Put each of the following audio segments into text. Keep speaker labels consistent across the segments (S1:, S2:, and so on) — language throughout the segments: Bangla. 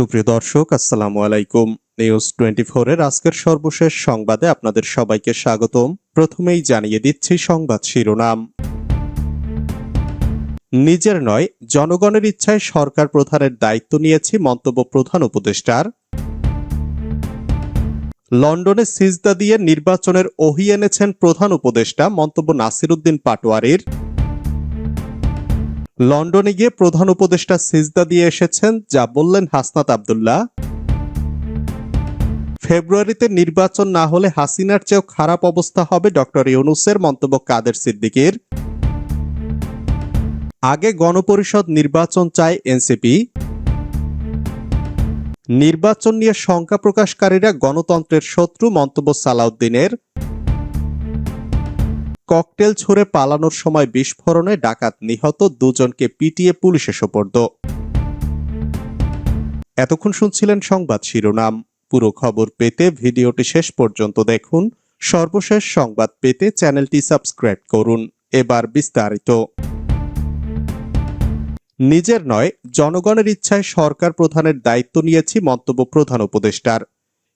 S1: সুপ্রিয় দর্শক, আসসালামু আলাইকুম। নিউজ টোয়েন্টি এর আজকের সর্বশেষ সংবাদে আপনাদের সবাইকে স্বাগতম। প্রথমেই জানিয়ে দিচ্ছি সংবাদ শিরোনাম। নিজের নয়, জনগণের ইচ্ছায় সরকার প্রধানের দায়িত্ব নিয়েছি মন্তব্য প্রধান উপদেষ্টার। লন্ডনে সিজদা দিয়ে নির্বাচনের ওহি এনেছেন প্রধান উপদেষ্টা মন্তব্য নাসিরুদ্দিন পাটোয়ারির। লন্ডনে গিয়ে প্রধান উপদেষ্টা সিজদা দিয়ে এসেছেন, যা বললেন হাসনাত আবদুল্লাহ। ফেব্রুয়ারিতে নির্বাচন না হলে হাসিনার চেয়েও খারাপ অবস্থা হবে ডক্টর ইউনুসের মন্তব্য কাদের সিদ্দিকির। আগে গণপরিষদ নির্বাচন চায় এনসিপি। নির্বাচন নিয়ে শঙ্কা প্রকাশকারীরা গণতন্ত্রের শত্রু মন্তব্য সালাউদ্দিনের। ককটেল ছুড়ে পালানোর সময় বিস্ফোরণে ডাকাত নিহত দুজনকে পিটিয়ে পুলিশে সোপর্দ। এতক্ষণ শুনছিলেন সংবাদ শিরোনাম। পুরো খবর পেতে ভিডিওটি শেষ পর্যন্ত দেখুন। সর্বশেষ সংবাদ পেতে চ্যানেলটি সাবস্ক্রাইব করুন। এবার বিস্তারিত। নিজের নয়, জনগণের ইচ্ছায় সরকার প্রধানের দায়িত্ব নিয়েছি মন্তব্য প্রধান উপদেষ্টার।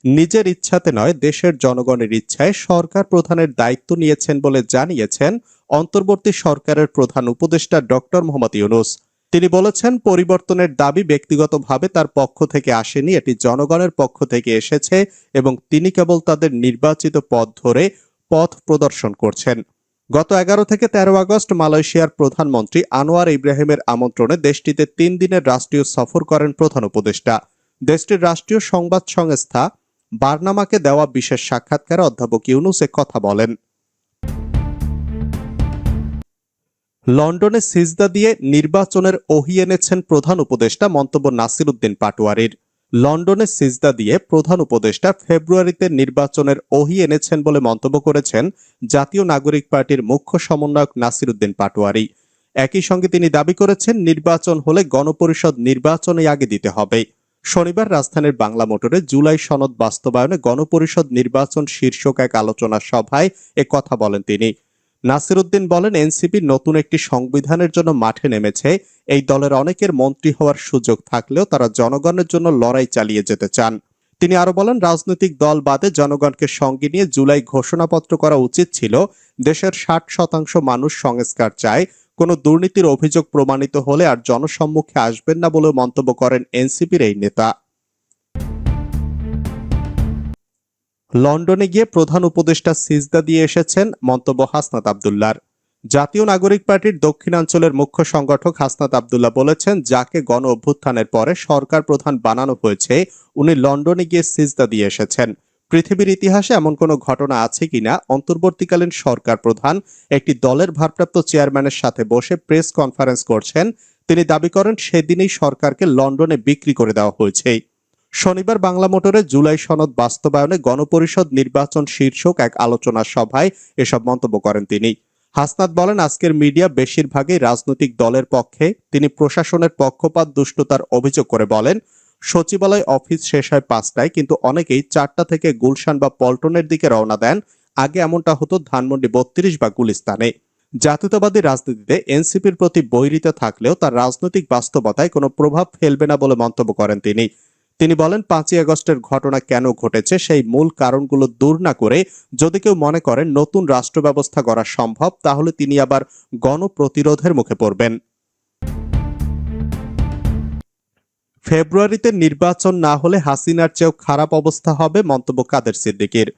S1: নিজের ইচ্ছাতে নয়, দেশের জনগণের ইচ্ছায় সরকার প্রধানের দায়িত্ব নিয়েছেন বলে জানিয়েছেন অন্তর্বর্তী সরকারের প্রধান উপদেষ্টা ডক্টর মোহাম্মদ ইউনুস। তিনি বলেছেন, পরিবর্তনের দাবি ব্যক্তিগতভাবে তার পক্ষ থেকে আসেনি, এটি জনগণের পক্ষ থেকে এসেছে এবং তিনি কেবল তাদের নির্বাচিত পথ ধরে পথ প্রদর্শন করছেন। গত এগারো থেকে তেরো আগস্ট মালয়েশিয়ার প্রধানমন্ত্রী আনোয়ার ইব্রাহিমের আমন্ত্রণে দেশটিতে তিন দিনের রাষ্ট্রীয় সফর করেন প্রধান উপদেষ্টা। দেশটির রাষ্ট্রীয় সংবাদ সংস্থা বার্নামাকে দেওয়া বিশেষ সাক্ষাৎকারে অধ্যাপক ইউনুস কথা বলেন। লন্ডনে সিজদা দিয়ে নির্বাচনের ওহি এনেছেন প্রধান উপদেষ্টা মন্তব্য নাসিরুদ্দিন পাটোয়ারির। লন্ডনে সিজদা দিয়ে প্রধান উপদেষ্টা ফেব্রুয়ারিতে নির্বাচনের ওহি এনেছেন বলে মন্তব্য করেছেন জাতীয় নাগরিক পার্টির মুখ্য সমন্বয়ক নাসিরুদ্দিন পাটোয়ারি। একই সঙ্গে তিনি দাবি করেছেন, নির্বাচন হলে গণপরিষদ নির্বাচনে আগে দিতে হবে। শনিবার রাজধানীর বাংলা মোটরে জুলাই সনদ বাস্তবায়নে গণপরিষদ নির্বাচন শীর্ষক এক আলোচনা সভায় এ কথা বলেন তিনি। নাসিরুদ্দিন বলেন, এনসিপি নতুন একটি সংবিধানের জন্য মাঠে নেমেছে। এই দলের অনেকের মন্ত্রী হওয়ার সুযোগ থাকলেও তারা জনগণের জন্য লড়াই চালিয়ে যেতে চান। তিনি আরও বলেন, রাজনৈতিক দল বাদে জনগণকে সঙ্গে নিয়ে জুলাই ঘোষণাপত্র করা উচিত ছিল। দেশের ষাট শতাংশ মানুষ সংস্কার চায়। কোনো দুর্নীতির অভিযোগ প্রমাণিত হলে আর জনসম্মুখে আসবেন না বলে মন্তব্য করেন এনসিপির এই নেতা। লন্ডনে গিয়ে প্রধান উপদেষ্টা সিজদা দিয়ে এসেছেন মন্তব্য হাসনাত আবদুল্লার। জাতীয় নাগরিক পার্টির দক্ষিণাঞ্চলের মুখ্য সংগঠক হাসনাত আবদুল্লাহ বলেছেন, যাকে গণ অভ্যুত্থানের পরে সরকার প্রধান বানানো হয়েছে, উনি লন্ডনে গিয়ে সিজদা দিয়ে এসেছেন। পৃথিবীর ইতিহাসে এমন কোনো ঘটনা আছে কিনা? অন্তর্বর্তীকালীন সরকার প্রধান, একটি দলের ভারপ্রাপ্ত চেয়ারম্যানের সাথে বসে প্রেস কনফারেন্স করছেন। তিনি দাবি করেন, সেদিনই সরকারকে লন্ডনে বিক্রি করে দেওয়া হয়েছে। শনিবার বাংলা মোটরে জুলাই সনদ বাস্তবায়নে গণপরিষদ নির্বাচন শীর্ষক এক আলোচনা সভায় এসব মন্তব্য করেন তিনি। হাসনাত বলেন, আজকের মিডিয়া বেশিরভাগই রাজনৈতিক দলের পক্ষে। তিনি প্রশাসনের পক্ষপাত, দুষ্টতার অভিযোগ করে বলেন সচিবালয় অফিস শেষ হয় পাঁচটায়, কিন্তু অনেকেই চারটা থেকে গুলশান বা পল্টনের দিকে রওনা দেন। আগে এমনটা হতো ধানমন্ডি বত্রিশ বা গুলিস্তানে। জাতীয়তাবাদী রাজনীতিতে এনসিপির প্রতি বৈরিত থাকলেও তার রাজনৈতিক বাস্তবতায় কোনো প্রভাব ফেলবে না বলে মন্তব্য করেন তিনি। তিনি বলেন, পাঁচই আগস্টের ঘটনা কেন ঘটেছে সেই মূল কারণগুলো দূর না করে যদি কেউ মনে করেন নতুন রাষ্ট্র ব্যবস্থা করা সম্ভব, তাহলে তিনি আবার গণপ্রতিরোধের মুখে পড়বেন। ফেব্রুয়ারিতে নির্বাচন না হলে হাসিনার চেয়েও খারাপ অবস্থা হবে মন্তব্য কাদের সিদ্দিকির।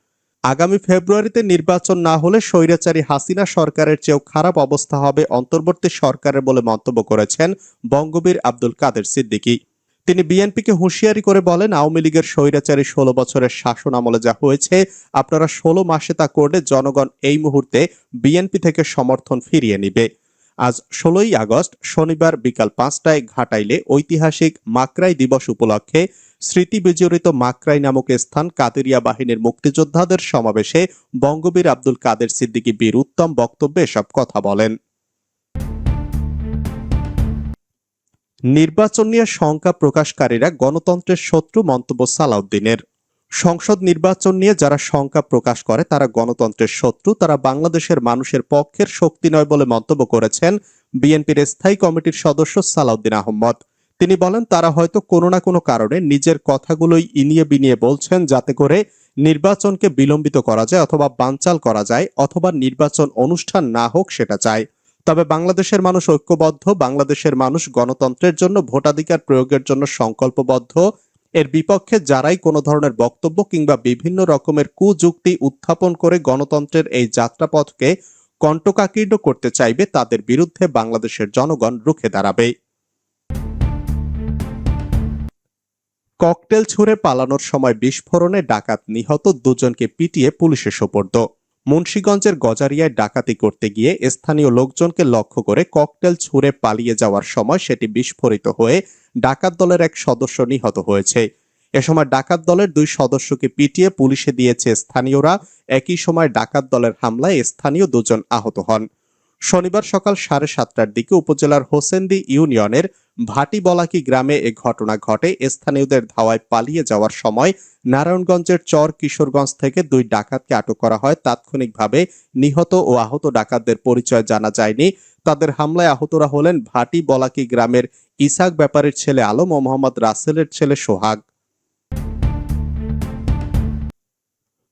S1: আগামী ফেব্রুয়ারিতে নির্বাচন না হলে স্বৈরাচারী হাসিনা সরকারের চেয়েও খারাপ অবস্থা হবে অন্তর্বর্তী সরকারের বলে মন্তব্য করেছেন বঙ্গবীর আব্দুল কাদের সিদ্দিকী। তিনি বিএনপিকে হুঁশিয়ারি করে বলেন, আওয়ামী লীগের স্বৈরাচারী ষোলো বছরের শাসন আমলে যা হয়েছে, আপনারা ষোলো মাসে তা করলে জনগণ এই মুহূর্তে বিএনপি থেকে সমর্থন ফিরিয়ে নিবে। আজ ষোলোই আগস্ট শনিবার বিকাল পাঁচটায় ঘাটাইলে ঐতিহাসিক মাকরাই দিবস উপলক্ষে স্মৃতি বিজড়িত মাকরাই নামক স্থান কাতেরিয়া বাহিনীর মুক্তিযোদ্ধাদের সমাবেশে বঙ্গবীর আব্দুল কাদের সিদ্দিকী বীর উত্তম বক্তব্যে এসব কথা বলেন। নির্বাচন নিয়ে শঙ্কা প্রকাশকারীরা গণতন্ত্রের শত্রু মন্তব্য সালাউদ্দিনের। সংসদ নির্বাচন নিয়ে যারা শঙ্কা প্রকাশ করে, তারা গণতন্ত্রের শত্রু, তারা বাংলাদেশের মানুষের পক্ষের শক্তি নয় বলে মন্তব্য করেছেন বিএনপির স্থায়ী কমিটির সদস্য সালাউদ্দিন আহমদ। তিনি বলেন, তারা হয়তো কোনো না কোনো কারণে নিজের কথাগুলোই ইনিয়ে বিনিয়ে বলছেন, যাতে করে নির্বাচনকে বিলম্বিত করা যায় অথবা বানচাল করা যায় অথবা নির্বাচন অনুষ্ঠান না হোক সেটা চায়। তবে বাংলাদেশের মানুষ ঐক্যবদ্ধ, বাংলাদেশের মানুষ গণতন্ত্রের জন্য ভোটাধিকার প্রয়োগের জন্য সংকল্পবদ্ধ এর বিপক্ষে যারাই কোনো ধরনের বক্তব্য কিংবা বিভিন্ন রকমের কুযুক্তি উত্থাপন করে গণতন্ত্রের এই যাত্রাপথকে কণ্টকাকীর্ণ করতে চাইবে, তাদের বিরুদ্ধে বাংলাদেশের জনগণ রুখে দাঁড়াবে। ককটেল ছুঁড়ে পালানোর সময় বিস্ফোরণে ডাকাত নিহত দুজনকে পিটিয়ে পুলিশে সোপর্দ। মুন্সীগঞ্জের গজারিয়ায় ডাকাতি করতে গিয়ে স্থানীয় লোকজনকে লক্ষ্য করে ককটেল ছুঁড়ে পালিয়ে যাওয়ার সময় সেটি বিস্ফোরিত হয়ে ডাকাত দলের এক সদস্য নিহত হয়েছে। এ সময় ডাকাত দলের দুই সদস্যকে পিটিয়ে পুলিশে দিয়েছে স্থানীয়রা। একই সময় ডাকাত দলের হামলায় স্থানীয় দুজন আহত হন। শনিবার সকাল সাড়ে সাতটার দিকে উপজেলার হোসেন্দি ইউনিয়নের ভাটিবলাকি গ্রামে এ ঘটনা ঘটে। স্থানীয়দের ধাওয়ায় পালিয়ে যাওয়ার সময় নারায়ণগঞ্জের চর কিশোরগঞ্জ থেকে দুই ডাকাতকে আটক করা হয়। তাৎক্ষণিকভাবে নিহত ও আহত ডাকাতদের পরিচয় জানা যায়নি। তাদের হামলায় আহতরা হলেন ভাটি বলাকি গ্রামের ইসাক ব্যাপারের ছেলে আলম ও মোহাম্মদ রাসেলের ছেলে সোহাগ।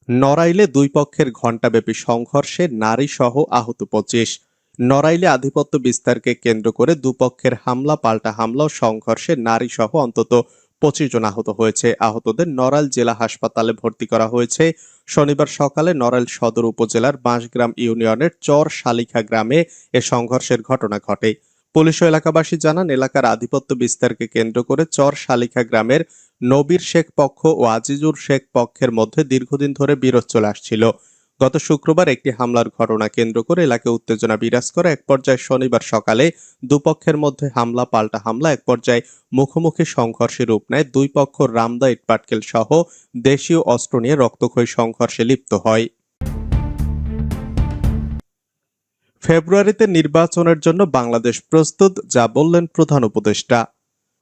S1: নড়াইলে দুই পক্ষের ঘণ্টাব্যাপী সংঘর্ষে নারী সহ আহত পঁচিশ। নড়াইলে আধিপত্য বিস্তারকে কেন্দ্র করে দুপক্ষের হামলা, পাল্টা হামলা ও সংঘর্ষে নারী সহ অন্তত পঁচিশ জন আহত হয়েছে। আহতদের নড়াইল জেলা হাসপাতালে ভর্তি করা হয়েছে। শনিবার সকালে নড়াইল সদর উপজেলার বাঁশগ্রাম ইউনিয়নের চর শালিখা গ্রামে এ সংঘর্ষের ঘটনা ঘটে। পুলিশ ও এলাকাবাসী জানান, এলাকার আধিপত্য বিস্তারকে কেন্দ্র করে চর শালিখা গ্রামের নবীর শেখ পক্ষ ও আজিজুর শেখ পক্ষের মধ্যে দীর্ঘদিন ধরে বিরোধ চলে আসছিল। গত শুক্রবার একটি হামলার ঘটনা কেন্দ্র করে এলাকায় উত্তেজনা বিরাজ করে। এক পর্যায়ে শনিবার সকালে দুপক্ষের মধ্যে হামলা, পাল্টা হামলা, এক পর্যায়ে মুখোমুখি সংঘর্ষে রূপ নেয়। দুই পক্ষ রামদা, ইটপাটকেল সহ দেশীয় অস্ত্র নিয়ে রক্তক্ষয়ী সংঘর্ষে লিপ্ত হয়। ফেব্রুয়ারিতে নির্বাচনের জন্য বাংলাদেশ প্রস্তুত, যা বললেন প্রধান উপদেষ্টা।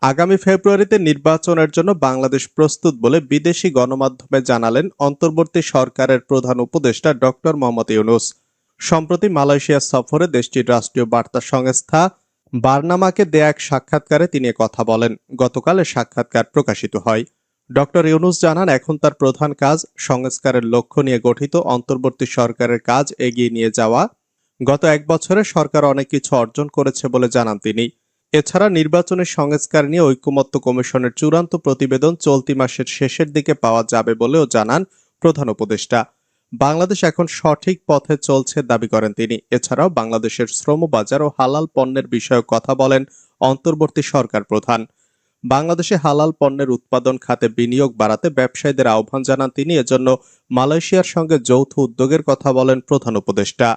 S1: আগামী ফেব্রুয়ারিতে নির্বাচনের জন্য বাংলাদেশ প্রস্তুত বলে বিদেশি গণমাধ্যমে জানালেন অন্তর্বর্তী সরকারের প্রধান উপদেষ্টা ডক্টর মোহাম্মদ ইউনুস। সম্প্রতি মালয়েশিয়া সফরে দেশটির রাষ্ট্রীয় বার্তা সংস্থা বার্নামাকে দেয়া এক সাক্ষাৎকারে তিনি কথা বলেন। গতকাল এ সাক্ষাৎকার প্রকাশিত হয়। ডক্টর ইউনুস জানান, এখন তার প্রধান কাজ সংস্কারের লক্ষ্য নিয়ে গঠিত অন্তর্বর্তী সরকারের কাজ এগিয়ে নিয়ে যাওয়া। গত এক বছরে সরকার অনেক কিছু অর্জন করেছে বলে জানান তিনি। এছাড়া নির্বাচনের সংস্কার নিয়ে ঐকমত্য কমিশনের চূড়ান্ত প্রতিবেদন চলতি মাসের শেষের দিকে পাওয়া যাবে বলেও জানান প্রধান উপদেষ্টা। বাংলাদেশ এখন সঠিক পথে চলছে দাবি করেন তিনি। এছাড়াও বাংলাদেশের শ্রম বাজার ও হালাল পণ্যের বিষয়ে কথা বলেন অন্তর্বর্তী সরকার প্রধান। বাংলাদেশে হালাল পণ্যের উৎপাদন, খাতে বিনিয়োগ বাড়াতে ব্যবসায়ীদের আহ্বান জানান তিনি। এজন্য মালয়েশিয়ার সঙ্গে যৌথ উদ্যোগের কথা বলেন প্রধান উপদেষ্টা।